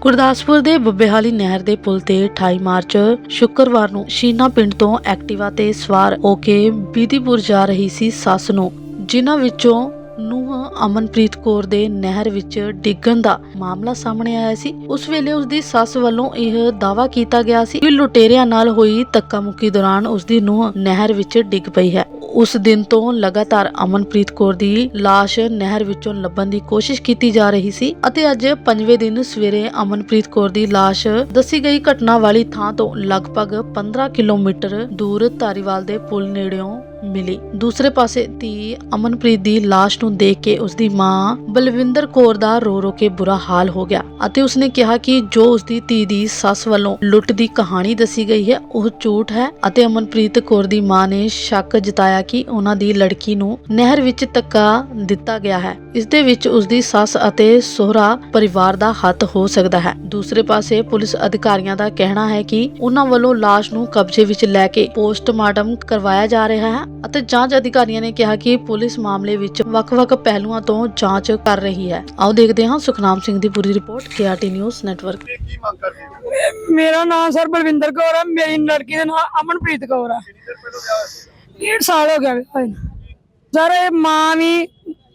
ਗੁਰਦਾਸਪੁਰ ਦੇ ਬੱਬੇਹਾਲੀ ਨਹਿਰ ਦੇ ਪੁਲ ਤੇ 28 ਮਾਰਚ ਸ਼ੁੱਕਰਵਾਰ ਨੂੰ ਸ਼ੀਨਾ ਪਿੰਡ ਤੋਂ ਐਕਟਿਵਾ ਤੇ ਸਵਾਰ ਹੋ ਕੇ ਬੀਦੀਪੁਰ ਜਾ ਰਹੀ ਸੀ ਸੱਸ ਨੂੰ, ਜਿਨ੍ਹਾਂ ਵਿੱਚੋਂ ਨੂੰਹ ਅਮਨਪ੍ਰੀਤ ਕੌਰ ਦੇ ਨਹਿਰ ਵਿੱਚ ਡਿੱਗਣ ਦਾ ਮਾਮਲਾ ਸਾਹਮਣੇ ਆਇਆ ਸੀ। ਉਸ ਵੇਲੇ ਉਸ ਦੀ ਸੱਸ ਵੱਲੋਂ ਇਹ ਦਾਵਾ ਕੀਤਾ ਗਿਆ ਸੀ ਕਿ ਲੁਟੇਰਿਆਂ ਨਾਲ ਹੋਈ ਧੱਕਾਮੁੱਕੀ ਦੌਰਾਨ ਉਸ ਦੀ ਨੂੰਹ ਨਹਿਰ ਵਿੱਚ ਡਿੱਗ ਪਈ ਹੈ। ਉਸ ਦਿਨ ਤੋਂ ਲਗਾਤਾਰ ਅਮਨਪ੍ਰੀਤ ਕੌਰ ਦੀ ਲਾਸ਼ ਨਹਿਰ ਵਿੱਚੋਂ ਲੱਭਣ ਦੀ ਕੋਸ਼ਿਸ਼ ਕੀਤੀ ਜਾ ਰਹੀ ਸੀ ਅਤੇ ਅੱਜ ਪੰਜਵੇਂ ਦਿਨ ਸਵੇਰੇ ਅਮਨਪ੍ਰੀਤ ਕੌਰ ਦੀ ਲਾਸ਼ ਦੱਸੀ ਗਈ ਘਟਨਾ ਵਾਲੀ ਥਾਂ ਤੋਂ ਲਗਭਗ 15 ਕਿਲੋਮੀਟਰ ਦੂਰ ਧਾਰੀਵਾਲ ਦੇ ਪੁਲ ਨੇੜਿਓਂ ਮਿਲੀ। ਦੂਸਰੇ ਪਾਸੇ ਧੀ ਅਮਨਪ੍ਰੀਤ ਦੀ ਲਾਸ਼ ਨੂੰ ਦੇਖ ਕੇ ਉਸ ਦੀ ਮਾਂ ਬਲਵਿੰਦਰ ਕੌਰ ਦਾ ਰੋ ਰੋ ਕੇ ਬੁਰਾ ਹਾਲ ਹੋ ਗਿਆ ਅਤੇ ਉਸਨੇ ਕਿਹਾ ਕਿ ਜੋ ਉਸ ਦੀ ਧੀ ਦੀ ਸੱਸ ਵੱਲੋਂ ਲੁੱਟ ਦੀ ਕਹਾਣੀ ਦੱਸੀ ਗਈ ਹੈ, ਉਹ ਝੂਠ ਹੈ ਅਤੇ ਅਮਨਪ੍ਰੀਤ ਕੌਰ ਦੀ ਮਾਂ ਨੇ ਸ਼ੱਕ ਜਤਾਇਆ ਕਿ ਉਹਨਾਂ ਦੀ ਲੜਕੀ ਨੂੰ ਨਹਿਰ ਵਿੱਚ ਧੱਕਾ ਦਿੱਤਾ ਗਿਆ ਹੈ। ਇਸ ਦੇ ਵਿੱਚ ਉਸ ਦੀ ਸੱਸ ਅਤੇ ਸਹੁਰਾ ਪਰਿਵਾਰ ਦਾ ਹੱਥ ਹੋ ਸਕਦਾ ਹੈ। ਦੂਸਰੇ ਪਾਸੇ ਪੁਲਿਸ ਅਧਿਕਾਰੀਆਂ ਦਾ ਕਹਿਣਾ ਹੈ ਕਿ ਉਹਨਾਂ ਵੱਲੋਂ ਲਾਸ਼ ਨੂੰ ਕਬਜ਼ੇ ਵਿੱਚ ਲੈ ਕੇ ਪੋਸਟਮਾਰਟਮ ਕਰਵਾਇਆ ਜਾ ਰਿਹਾ ਹੈ ਅਤੇ ਜਾਂਚ ਅਧਿਕਾਰੀਆਂ ਨੇ ਕਿਹਾ ਕਿ ਪੁਲਿਸ ਮਾਮਲੇ ਵਿੱਚ ਵੱਖ-ਵੱਖ ਪਹਿਲੂਆਂ ਤੋਂ ਜਾਂਚ ਕਰ ਰਹੀ ਹੈ। ਆਓ ਦੇਖਦੇ ਹਾਂ ਸੁਖਨਾਮ ਸਿੰਘ ਦੀ ਪੂਰੀ ਰਿਪੋਰਟ ਕੇਆਰਟੀ ਨਿਊਜ਼ ਨੈਟਵਰਕ ਕੀ ਮੰਗ ਕਰਦੇ ਹੋ? ਮੇਰਾ ਨਾਮ ਸਰ ਬਲਵਿੰਦਰ ਕੌਰ ਹੈ ਮੇਰੀ ਲੜਕੀ ਦਾ ਨਾਮ ਅਮਨਪ੍ਰੀਤ ਕੌਰ ਹੈ। ਡੇਢ ਸਾਲ ਹੋ ਗਿਆ। ਸਰ ਇਹ ਮਾਂ ਵੀ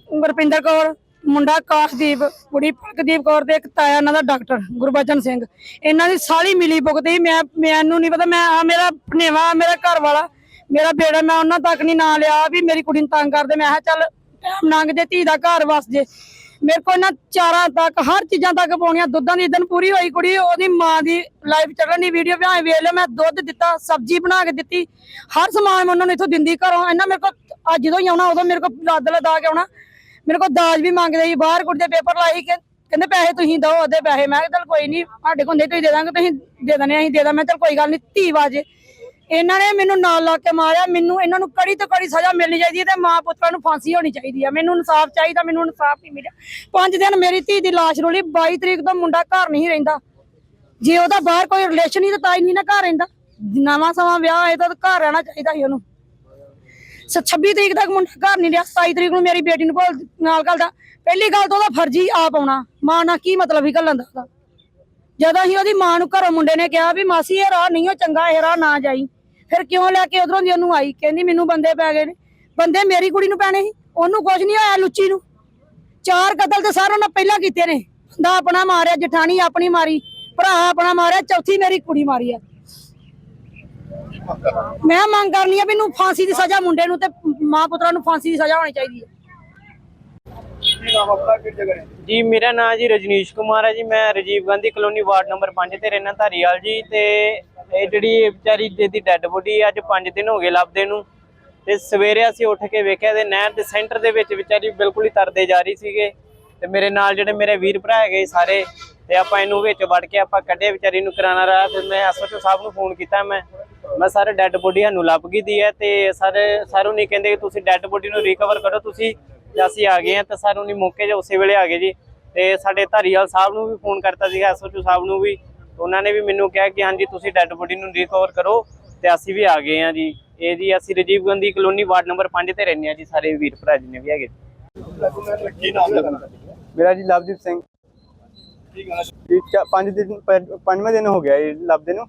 ਗੁਰਪਿੰਦਰ ਕੌਰ ਮੁੰਡਾ ਕਾਸ਼ਦੀਪ ਕੁੜੀ ਪਲਕਦੀਪ ਕੌਰ ਤੇ ਇੱਕ ਤਾਇਆ ਇਹਨਾਂ ਦਾ ਡਾਕਟਰ ਗੁਰਬਚਨ ਸਿੰਘ। ਇਹਨਾਂ ਦੀ ਸਾਲੀ ਮਿਲੀ ਭੁਗਤੀ ਮੈਂ ਮੈਨੂੰ ਨਹੀਂ ਪਤਾ ਮੈਂ ਆ ਮੇਰਾ ਭਨੇਵਾ ਮੇਰਾ ਘਰ ਵਾਲਾ ਮੇਰਾ ਬੇੜਾ ਮੈਂ ਉਹਨਾਂ ਤੱਕ ਨਹੀਂ ਨਾਂ ਲਿਆ ਵੀ ਮੇਰੀ ਕੁੜੀ ਨੂੰ ਤੰਗ ਕਰਦੇ। ਮੈਂ ਕਿਹਾ ਚੱਲ ਟਾਈਮ ਲੰਘ ਜੇ ਧੀ ਦਾ ਘਰ ਵਸ ਜੇ। ਮੇਰੇ ਕੋਲ ਨਾ ਚਾਰਾਂ ਤੱਕ ਹਰ ਚੀਜ਼ਾਂ ਤੱਕ ਪਾਉਣੀਆਂ। ਦੁੱਧਾਂ ਦੀ ਦਿਨ ਪੂਰੀ ਹੋਈ ਕੁੜੀ, ਉਹਦੀ ਮਾਂ ਦੀ ਲਾਈਵ ਚੱਲਣ ਦੀ ਵੀਡੀਓ ਭਾਵੇਂ ਵੇਖ ਲਿਓ। ਮੈਂ ਦੁੱਧ ਦਿੱਤਾ, ਸਬਜ਼ੀ ਬਣਾ ਕੇ ਦਿੱਤੀ। ਹਰ ਸਮਾਨ ਮੈਂ ਉਹਨਾਂ ਨੂੰ ਇਥੋਂ ਦਿੰਦੀ ਘਰੋਂ। ਇਹਨਾਂ ਮੇਰੇ ਕੋਲ ਅੱਜ ਜਦੋਂ ਹੀ ਆਉਣਾ, ਉਦੋਂ ਮੇਰੇ ਕੋਲ ਲੱਦ ਲਦਾ ਕੇ ਆਉਣਾ। ਮੇਰੇ ਕੋਲ ਦਾਜ ਵੀ ਮੰਗਦੇ ਸੀ। ਬਾਹਰ ਕੁੜੀ ਦੇ ਪੇਪਰ ਲਾਈ ਕਿ ਕਹਿੰਦੇ ਪੈਸੇ ਤੁਸੀਂ ਦਿਓ, ਉਹਦੇ ਪੈਸੇ। ਮੈਂ ਕਿਹਾ ਚੱਲ ਕੋਈ ਨਹੀਂ, ਸਾਡੇ ਕੋਲ ਹੁੰਦੇ ਤੁਸੀਂ ਦੇ ਦਾਂਗੇ, ਤੁਸੀਂ ਦੇ ਦਨੇ ਅਸੀਂ ਦੇ ਦਾਂ ਮੈਂ ਚੱਲ ਕੋਈ ਗੱਲ ਨਹੀਂ, ਧੀ ਵਾਜੇ। ਇਹਨਾਂ ਨੇ ਮੈਨੂੰ ਨਾਲ ਲਾ ਕੇ ਮਾਰਿਆ, ਮੈਨੂੰ ਇਹਨਾਂ ਨੂੰ ਕੜੀ ਤੋਂ ਕੜੀ ਸਜ਼ਾ ਮਿਲਣੀ ਚਾਹੀਦੀ ਹੈ ਤੇ ਮਾਂ ਪੁੱਤਰਾਂ ਨੂੰ ਫਾਂਸੀ ਹੋਣੀ ਚਾਹੀਦੀ ਹੈ। ਮੈਨੂੰ ਇਨਸਾਫ ਚਾਹੀਦਾ, ਮੈਨੂੰ ਇਨਸਾਫ ਨਹੀਂ ਮਿਲਿਆ। ਪੰਜ ਦਿਨ ਮੇਰੀ ਧੀ ਦੀ ਲਾਸ਼ ਰੋਲੀ 22 ਤਰੀਕ ਤੋਂ ਮੁੰਡਾ ਘਰ ਨਹੀਂ ਰਹਿੰਦਾ। ਜੇ ਉਹਦਾ ਬਾਹਰ ਕੋਈ ਰਿਲੇਸ਼ਨ ਹੀ ਤਾਂ ਤਾਂ ਹੀ ਨਹੀਂ ਨਾ ਘਰ ਰਹਿੰਦਾ। ਨਵਾਂ ਸਮਾਂ ਵਿਆਹ ਹੋਏ ਤਾਂ ਉਹਦਾ ਘਰ ਰਹਿਣਾ ਚਾਹੀਦਾ ਸੀ ਉਹਨੂੰ। ਸ 26 ਤਰੀਕ ਤੱਕ ਮੁੰਡਾ ਘਰ ਨਹੀਂ ਰਿਹਾ 27 ਤਰੀਕ ਨੂੰ ਮੇਰੀ ਬੇਟੀ ਨੂੰ ਭੁੱਲ, ਨਾਲ ਘੱਲਦਾ। ਪਹਿਲੀ ਗੱਲ ਤਾਂ ਉਹਦਾ ਫਰਜ਼ੀ ਆਪ ਆਉਣਾ। ਮਾਂ ਨਾਲ ਕੀ ਮਤਲਬ ਹੀ ਘੱਲਣ ਦਾ ਉਹਦਾ? ਜਦੋਂ ਅਸੀਂ ਉਹਦੀ ਮਾਂ ਨੂੰ ਘਰੋਂ ਮੁੰਡੇ ਨੇ ਕਿਹਾ ਵੀ ਮਾਸੀ ਇਹ ਰਾਹ ਨਹੀਂ, ਉਹ ਚੰਗਾ, ਇਹ ਰਾਹ ਨਾ ਜਾਈ। ਫਿਰ ਕਿਉਂ ਲੈ ਕੇ ਉਧਰੋਂ ਦੀ ਉਹਨੂੰ ਆਈ? ਕਹਿੰਦੀ ਮੈਨੂੰ ਬੰਦੇ ਪੈ ਗਏ ਨੇ। ਬੰਦੇ ਮੇਰੀ ਕੁੜੀ ਨੂੰ ਪੈਣੇ ਸੀ। ਉਹਨੂੰ ਕੁਝ ਨਹੀਂ ਹੋਇਆ ਲੁੱਚੀ ਨੂੰ। ਚਾਰ ਕਤਲ ਤੇ ਸਾਰਿਆਂ ਉਹਨਾਂ ਪਹਿਲਾਂ ਕੀਤੇ ਨੇ। ਬੰਦਾ ਆਪਣਾ ਮਾਰਿਆ, ਜਠਾਣੀ ਆਪਣੀ ਮਾਰੀ, ਭਰਾ ਆਪਣਾ ਮਾਰਿਆ, ਚੌਥੀ ਮੇਰੀ ਕੁੜੀ ਮਾਰੀ ਆ। ਮੈਂ ਮੰਗ ਕਰਨੀ ਆ ਮੈਨੂੰ ਫਾਂਸੀ ਦੀ ਸਜ਼ਾ ਮੁੰਡੇ ਨੂੰ ਤੇ ਮਾਂ ਪੁੱਤਰਾਂ ਨੂੰ ਫਾਂਸੀ ਦੀ ਸਜ਼ਾ ਹੋਣੀ ਚਾਹੀਦੀ ਹੈ ਕੀ ਨਾਮ ਆਪਣਾ ਕਿਹੜੀ ਜਗ੍ਹਾ ਹੈ? ਜੀ, ਮੇਰਾ ਨਾਮ ਜੀ ਰਜਨੀਸ਼ ਕੁਮਾਰ ਹੈ ਜੀ। ਮੈਂ Rajiv Gandhi colony ward number 5 ਤੇ ਰਹਿਣਾ ਧਾਰੀਵਾਲ ਜੀ ਤੇ ਇਹ ਜਿਹੜੀ ਵਿਚਾਰੀ ਜਿਹਦੀ ਡੈੱਡ ਬੋਡੀ ਅੱਜ 5 ਦਿਨ ਹੋ ਗਏ ਲੱਭਦੇ ਨੂੰ। ਤੇ ਸਵੇਰੇ ਅਸੀਂ ਉੱਠ ਕੇ ਵੇਖਿਆ ਤੇ ਨਹਿਰ ਦੇ ਸੈਂਟਰ ਦੇ ਵਿੱਚ ਵਿਚਾਰੀ ਬਿਲਕੁਲ ਹੀ ਤਰਦੇ ਜਾ ਰਹੀ ਸੀਗੇ। ਤੇ ਮੇਰੇ ਨਾਲ ਜਿਹੜੇ ਮੇਰੇ ਵੀਰ ਭਰਾ ਹੈਗੇ ਸਾਰੇ, ਤੇ ਆਪਾਂ ਇਹਨੂੰ ਵਿੱਚ ਵੜ ਕੇ ਆਪਾਂ ਕੱਢੇ ਵਿਚਾਰੀ ਨੂੰ ਕਰਾਣਾ ਰਹਾ ਫਿਰ ਮੈਂ ਐਸਓਚਓ ਸਾਹਿਬ ਨੂੰ ਫੋਨ ਕੀਤਾ, ਮੈਂ ਮੈਂ ਸਾਰੇ, ਡੈੱਡ ਬੋਡੀ ਸਾਨੂੰ ਲੱਭ ਗਈ ਦੀ ਹੈ ਤੇ ਸਾਰੇ, ਸਾਰੂ ਨਹੀਂ ਕਹਿੰਦੇ ਕਿ ਤੁਸੀਂ ਡੈੱਡ ਬੋਡੀ ਨੂੰ ਰਿਕਵਰ ਕਰੋ, ਤੁਸੀਂ ਅਸੀਂ ਆ ਗਏ ਆ ਤੇ ਸਾਨੂੰ ਨਹੀਂ ਮੌਕੇ 'ਚ ਉਸੇ ਵੇਲੇ ਆ ਗਏ ਜੀ। ਤੇ ਸਾਡੇ ਧਾਰੀਵਾਲ ਸਾਹਿਬ ਨੂੰ ਵੀ ਫੋਨ ਕਰਤਾ ਸੀਗਾ ਐਸਓਚਓ ਸਾਹਿਬ ਨੂੰ ਵੀ। ਉਹਨਾਂ ਨੇ ਵੀ ਮੈਨੂੰ ਕਿਹਾ ਕਿ ਹਾਂਜੀ ਤੁਸੀਂ ਡੈੱਡ ਬੋਡੀ ਨੂੰ ਰਿਕਵਰ ਕਰੋ ਤੇ ਅਸੀਂ ਵੀ ਆ ਗਏ ਆ ਜੀ। ਇਹ ਜੀ ਅਸੀਂ Rajiv Gandhi colony ward number 5 ਤੇ ਰਹਿੰਦੇ ਆ ਜੀ ਸਾਰੇ ਵੀਰ ਭਰਾ ਜੀ ਨੇ ਵੀ ਹੈਗੇ ਕੀ ਨਾਮ ਲੱਗਣਾ ਮੇਰਾ ਜੀ ਲਵਦੀਪ ਸਿੰਘ। ਜੀ ਪੰਜ ਦਿਨ ਪੰਜਵਾਂ ਦਿਨ ਹੋ ਗਿਆ ਇਹ ਲੱਭਦੇ ਨੂੰ।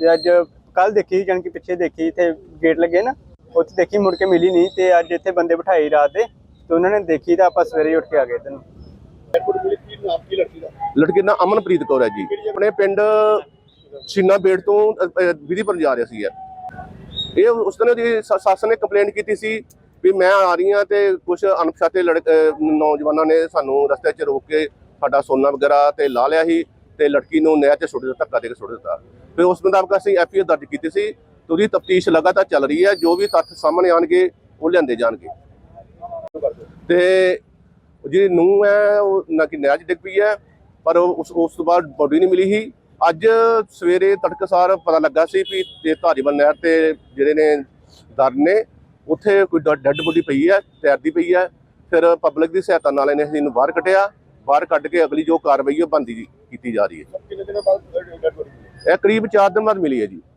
ਤੇ ਅੱਜ ਕੱਲ ਦੇਖੀ ਜਾਨ ਕਿ ਪਿੱਛੇ ਦੇਖੀ ਤੇ ਗੇਟ ਲੱਗੇ ਨਾ ਉੱਥੇ ਦੇਖੀ ਮੁੜ ਕੇ ਮਿਲੀ ਨਹੀਂ ਤੇ ਅੱਜ ਇੱਥੇ ਬੰਦੇ ਬਿਠਾਈ ਰਾਤ ਦੇ। ਤੇ ਉਹਨਾਂ ਨੇ ਦੇਖੀ ਤਾਂ ਆਪਾਂ ਸਵੇਰੇ ਹੀ ਉੱਠ ਕੇ ਆ ਗਏ ਕੀ ਲੜਕੀ ਦਾ? ਲੜਕੀ ਦਾ ਨਾਮ ਅਮਨਪ੍ਰੀਤ ਕੌਰ ਹੈ ਜੀ। ਆਪਣੇ ਪਿੰਡ ਸੀਨਾ ਬੇੜ ਤੋਂ ਵਿਧੀਪੁਰ ਜਾ ਰਿਹਾ ਸੀ ਇਹ ਉਸ ਦਿਨ ਉਹਦੀ ਸੱਸ ਨੇ ਕੰਪਲੇਂਟ ਕੀਤੀ ਸੀ ਵੀ ਮੈਂ ਆ ਰਹੀ ਹਾਂ ਤੇ ਕੁਝ ਅਣਪਛਾਤੇ ਨੌਜਵਾਨਾਂ ਨੇ ਸਾਨੂੰ ਰਸਤੇ 'ਚ ਰੋਕ ਕੇ ਸਾਡਾ ਸੋਨਾ ਵਗੈਰਾ ਤੇ ਲਾ ਲਿਆ ਸੀ ਤੇ ਲੜਕੀ ਨੂੰ ਨਹਿਰ 'ਚ ਸੁੱਟ ਦਿੱਤਾ ਧੱਕਾ ਦੇ ਕੇ ਸੁੱਟ ਦਿੱਤਾ। ਫਿਰ ਉਸ ਮੁਤਾਬਕ ਅਸੀਂ ਐਫਆਈਆਰ ਦਰਜ ਕੀਤੀ ਸੀ ਤੇ ਉਹਦੀ ਤਫਤੀਸ਼ ਲਗਾਤਾਰ ਚੱਲ ਰਹੀ ਹੈ ਜੋ ਵੀ ਤੱਥ ਸਾਹਮਣੇ ਆਣਗੇ ਉਹ ਲਿਆਂਦੇ ਜਾਣਗੇ। ਤੇ ਜਿਹੜੀ ਨੂੰਹ ਹੈ ਉਹ ਨਾ ਕਿ ਨਹਿਰ 'ਚ ਡਿੱਗ ਪਈ ਹੈ ਪਰ ਉਸ ਉਸ ਤੋਂ ਬਾਅਦ ਬੋਡੀ ਨਹੀਂ ਮਿਲੀ ਸੀ। ਅੱਜ ਸਵੇਰੇ ਤੜਕਸਾਰ ਪਤਾ ਲੱਗਾ ਸੀ ਵੀ ਤੇ ਧਾਰੀਵਾਲ ਨਹਿਰ ਤੇ ਜਿਹੜੇ ਨੇ ਦਰ ਨੇ ਉੱਥੇ ਕੋਈ ਡੈੱਡ ਬੋਡੀ ਪਈ ਹੈ ਤੈਰਦੀ ਪਈ ਹੈ। ਫਿਰ ਪਬਲਿਕ ਦੀ ਸਹਾਇਤਾ ਨਾਲ ਇਹਨੇ ਇਹਨੂੰ ਬਾਹਰ ਕੱਢਿਆ। ਬਾਹਰ ਕੱਢ ਕੇ ਅਗਲੀ ਜੋ ਕਾਰਵਾਈ ਉਹ ਬੰਦੀ ਕੀਤੀ ਜਾ ਰਹੀ ਹੈ ਇਹ ਕਰੀਬ 4 ਦਿਨ ਬਾਅਦ ਮਿਲੀ ਹੈ ਜੀ।